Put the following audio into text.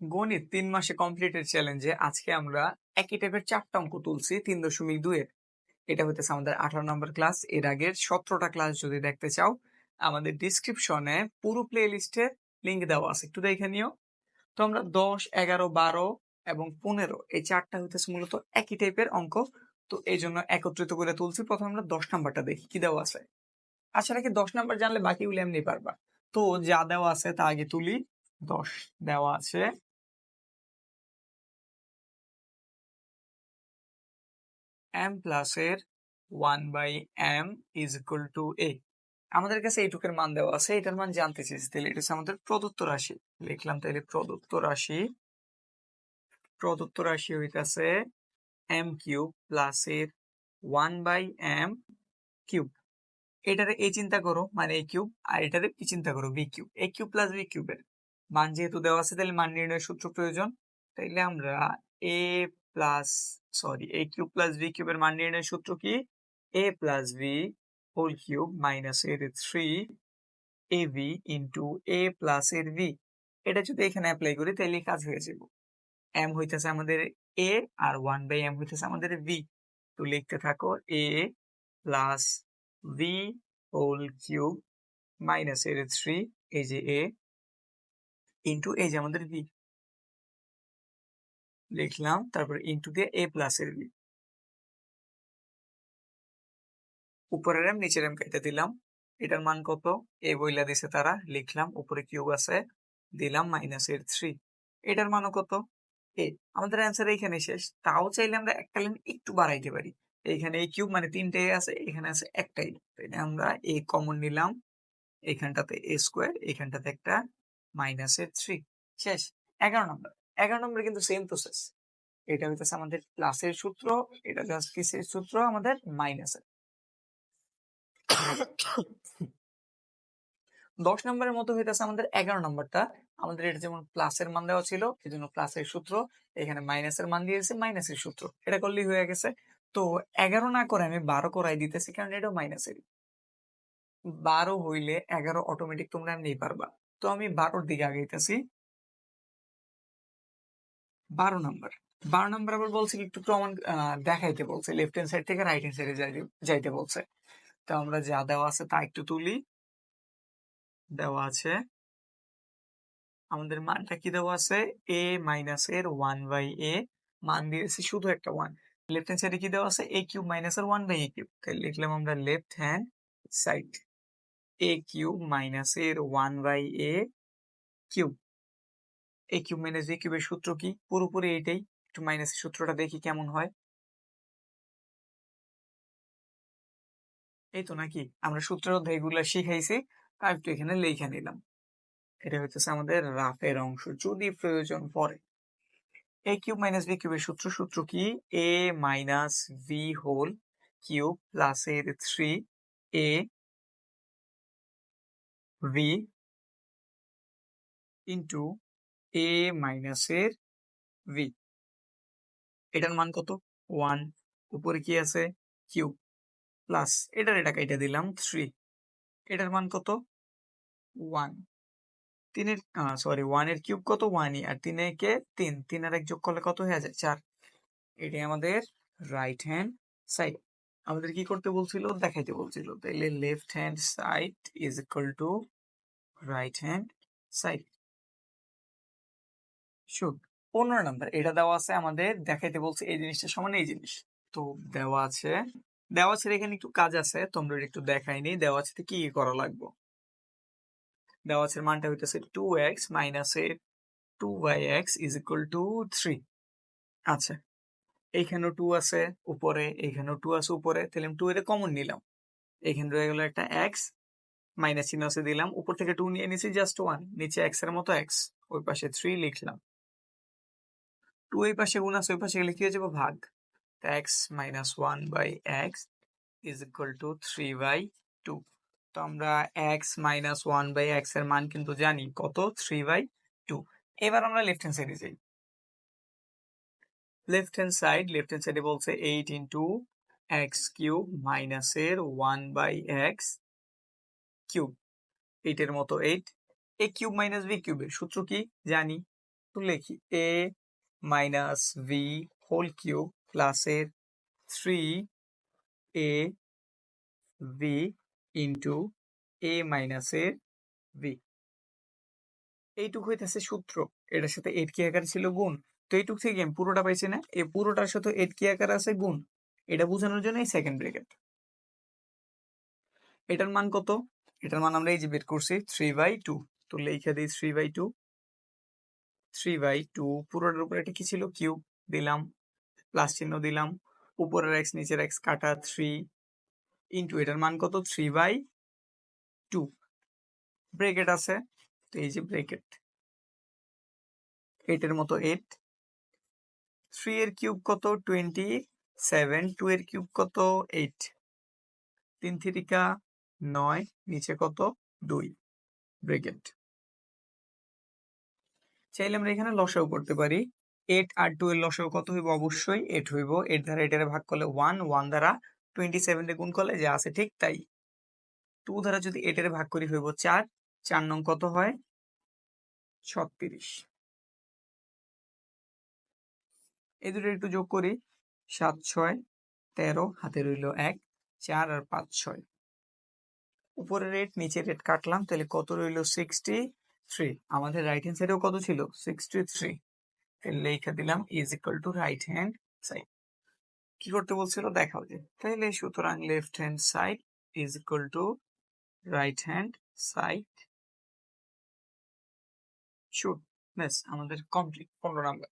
গণিত তিন মাসে কমপ্লিটের চ্যালেঞ্জে আজকে আমরা একই টাইপের চারটা অঙ্ক তুলছি, তিন দশমিক দুইয়ের। এটা হইতেছে আমাদের আঠারো নম্বর ক্লাস এর আগের সতেরোটা ক্লাস যদি দেখতে চাও, আমাদের ডিসক্রিপশনে পুরো প্লে লিস্টের লিঙ্ক দেওয়া আছে। একটু দেখে নিও। তো আমরা দশ, এগারো, বারো এবং পনেরো, এই চারটা হইতেছে মূলত একই টাইপের অঙ্ক। তো এই জন্য একত্রিত করে তুলছি। প্রথমে আমরা দশ নাম্বারটা দেখি, কি দেওয়া আছে? আসলে কি দশ নাম্বার জানলে বাকিগুলো এমনি পারবা। তো যা দেওয়া আছে তা আগে তুলি। দশ দেওয়া আছে এম প্লাস এর one by M is equal to A আমাদের কাছে এইটুকের মান দেওয়া আছে, এটার মান জানতে চেয়েছি তাহলে এটা আমাদের প্রদত্ত রাশি। লিখলাম তাহলে প্রদত্ত রাশি প্রদত্ত রাশি হইতাছে এম কিউব প্লাস এর ওয়ান বাই এম কিউব এটারে এই চিন্তা করো মানে এই কিউব আর এটারে কি চিন্তা করো B cube A cube plus B কিউবের মান যেহেতু দেওয়া আছে, তাহলে মান নির্ণয়ের সূত্র প্রয়োজন। তাইলে আমরা A plus sorry A cube plus B কিউবের মান নির্ণয়ের সূত্র কি? A plus B whole cube minus এর three A B into A plus এর ভি এটা যদি এখানে অ্যাপ্লাই করি, তাহলে কাজ হয়ে যাব। এম হইতেছে আমাদের এ আর ওয়ান বাই এম হইতেছে আমাদের ভি তো লিখতে থাকো A plus B whole cube minus এর থ্রি এই যে এ ইন্টু এই যে আমাদের ভি লিখলাম, তারপর ইন্টু দিয়ে এ প্লাস এর বি উপরের এম নিচের এম কেটে দিলাম। এটার মান কত? এ বইলা দিছে তারা, লিখলাম, উপরে কিউব আছে, দিলাম মাইনাস এর থ্রি এটার মানও কত? এ আমাদের অ্যান্সার এইখানে শেষ। তাও চাইলে আমরা একটা লাইন একটু বাড়াইতে পারি। এইখানে এই কিউব মানে তিনটে আছে, এখানে আছে একটাই। তাইলে আমরা এ কমন নিলাম, এখানটাতে এ স্কোয়ার এখানটাতে একটা মাইনাস এর থ্রি শেষ। এগারো নম্বর এগারো নম্বরে কিন্তু সেম প্রসেস এটা হইতেছে আমাদের প্লাসের সূত্র, এটা জাস্ট কিসের সূত্র? আমাদের মাইনাসের দশ নম্বরের মতো হইতেছে আমাদের এগারো নম্বরটা। আমাদের এটা যেমন প্লাসের মান দেওয়া ছিল এই জন্য প্লাসের সূত্র, এখানে মাইনাসের মান দিয়েছে মাইনাসের সূত্র। এটা করলেই হয়ে গেছে। তো এগারো না করে আমি বারো করাই দিতেছি, কারণ এটাও মাইনাসেরই বারো হইলে এগারো অটোমেটিক তোমরা এমনি পারবা। তো আমি বারোর দিকে আগাইতেছি। বারো নাম্বার বারো নাম্বার আবার বলছে কি, একটু প্রমাণ দেখাইতে বলছে। লেফট হ্যান্ড সাইড থেকে রাইট হ্যান্ড সাইডে যাইতে বলছে। তো আমরা যা দেওয়া আছে তা একটু তুলি। দেওয়া আছে। আমাদের মানটা কি দেওয়া আছে? এ মাইনাস এর ওয়ান বাই এ মান দিয়েছি শুধু একটা ওয়ান লেফট হ্যান্ড সাইডে কি দেওয়া আছে? এ কিউব মাইনাস এর ওয়ান বাই এ কিউব তাহলে লিখলাম আমরা left hand side A cube minus এর one by A cube A cube minus B কিউবের সূত্র কি? পুরোপুরি এইটাই। একটু মাইনাসের সূত্রটা দেখি কেমন হয়। এই তো নাকি? আমরা সূত্রের অধ্যায় এগুলো শিখাইছি আর একটু এখানে লিখে নিলাম। এটা হচ্ছে আমাদের রাফের অংশ যদি প্রয়োজন পড়ে। এ কিউব মাইনাস বি কিউবের সূত্র সূত্র কি? A minus B whole cube plus এর three A B into A মাইনাসের ভি এটার মান কত? ওয়ান উপরে কি আছে? কিউব প্লাস এটার এটা কেটে দিলাম থ্রি এটার মান কত? ওয়ান তিনের সরি ওয়ানের কিউব কত? ওয়ানই আর তিনে কে? তিন। তিন আর এক যোগ করলে কত হয়ে যায়? চার। এটাই আমাদের রাইট হ্যান্ড সাইড আমাদের কি করতে বলছিল? দেখাইতে বলছিল। তাইলে left hand side is equal to right hand side should পনেরো নাম্বার, এটা দেওয়া আছে আমাদের দেখাইতে বলছে এই জিনিসটা সমান এই জিনিস। তো দেওয়া আছে দেওয়া আছে এখানে একটু কাজ আছে, তোমরা একটু দেখাইনি দেওয়া আছে কি কি করা লাগবে? দেওয়া আছে মানটা হইতেছে two X minus A two by X is equal to three আচ্ছা এইখানেও টু আছে, উপরে এইখানেও টু আছে, উপরে, তাহলে আমি টু এর কমন নিলাম। এখানে রয়ে গেল একটা এক্স মাইনাস চিহ্ন আছে দিলাম, উপর থেকে টু নিয়ে নিছি জাস্ট ওয়ান নিচে এক্সের মতো এক্স ওই পাশে থ্রি লিখলাম। টু এই পাশে গুণ ওই পাশে গেলে কি হয়ে যাবে? ভাগ। X minus one by X is equal to three by two তো আমরা এক্স মাইনাস ওয়ান বাই এক্সের মান কিন্তু জানি। কত? থ্রি বাই টু এবার আমরা লেফট হ্যান্ড সাইডে যাই। Left hand side left hand সাইডে বলছে eight into X cube minus এর ওয়ান বাই এক্স কিউব এইটের মতো eight A cube minus B কিউবের সূত্র কি? জানি। তো লিখি A minus B whole cube প্লাসের three A B into A মাইনাসের ভি এইটুকু হইতেছে সূত্র। এটার সাথে এইট কি আকার ছিল গুণ? তো এইটুক থেকে আমি পুরোটা পাইছি না। এই পুরোটার সাথে এইট কি আকার আছে গুণ? এটা বোঝানোর জন্য এই সেকেন্ড ব্রেকেট এটার মান কত? এটার মান আমরা এই যে বের করছি থ্রি বাই টু তো লেখা দিই three by two three by two পুরোটার উপরে এটা কি ছিল? কিউব দিলাম প্লাস চিহ্ন দিলাম, উপরের এক্স নিচের এক্স কাটা থ্রি ইন্টু এটার মান কত? থ্রি বাই টু ব্রেকেট আছে, তো এই যে ব্রেকেট এইটের মতো এইট থ্রি এর কিউব কত? টোয়েন্টি সেভেন টু এর কিউব কত? এইট তিন থ্রিকা নয়, নিচে কত? দুই। ব্রেকেট চাইলে আমরা এখানে লসাও করতে পারি। এইট আর টু এর লসাও কত হইব? অবশ্যই এইট হইব। এইট দ্বারা এটারে ভাগ করলে ওয়ান ওয়ান দ্বারা টোয়েন্টি সেভেন গুণ করলে যা আছে ঠিক তাই। টু দ্বারা যদি এটারে ভাগ করি হইব চার চার নং কত হয়? ছত্রিশ। এই দুটো একটু যোগ করি। সাত, ছয়, তেরো, হাতে রইল এক, চার আর পাঁচ, ছয়। উপরের রেট নিচের রেট কাটলাম, তাহলে কত রইল? সিক্সটি থ্রি আমাদের রাইট হ্যান্ড সাইডেও কত ছিল? সিক্সটি থ্রি লেখা দিলাম is equal to right hand side কি করতে বলছিল? দেখাও যে। তাহলে সুতরাং left hand side is equal to right hand side should ব্যাস, আমাদের কমপ্লিট পনেরো নাম্বার